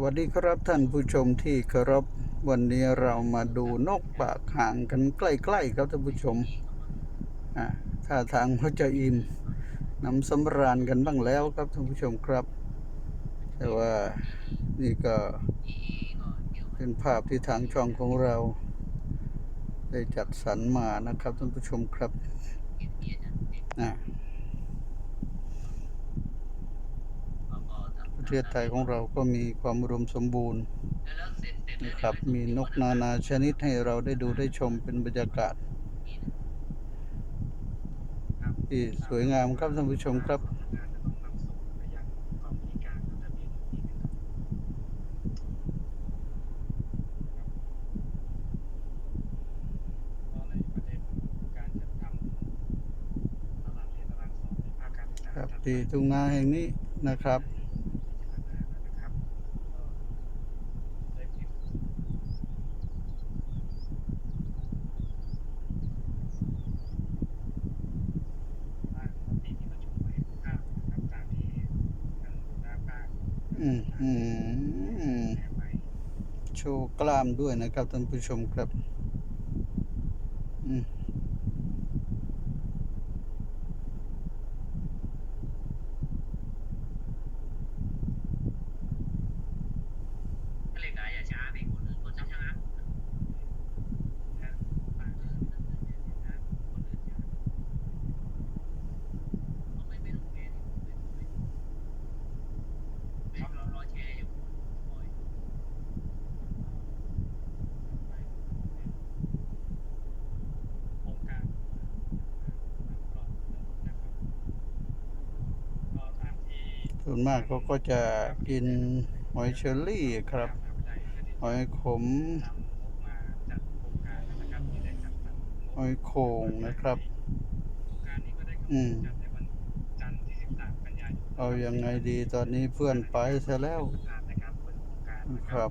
วัสดีครับท่านผู้ชมที่เคารพวันนี้เรามาดูนกปากห่างกันใกล้ๆครับท่านผู้ชมอ่าท่าทางเขาจะอิ่มน้ำสำราญกันบ้างแล้วครับท่านผู้ชมครับ แต่ว่านี่ก็เป็นภาพที่ทางช่องของเรา ได้จัดสรรมานะครับท่านผู้ชมครับอ่า ประเทศไทยของเราก็มีความอุดมสมบูรณ์นะครับมีนกนานาชนิดให้เราได้ดูได้ชมเป็นบรรยากาศที่สวยงามครับท่านผู้ชมครับครับที่ทุ่งนาแห่งนี้นะครับ โชว์กล้ามด้วยนะครับท่านผู้ชมครับ อืม ก็เลยกายอย่าช้าไปคนอื่นคนช้าช้าไม่ไม่ต้องแชร์ครับเรารอแชร์อยู่บ่อยโครงการก็ตามที่ ส่วนมากเขาก็จะกินหอยเชอรี่ครับ หอยขม หอยโข่งนะครับ อืมเอาอยังไงดีตอนนี้เพื่อนไปซะแล้ว ครับ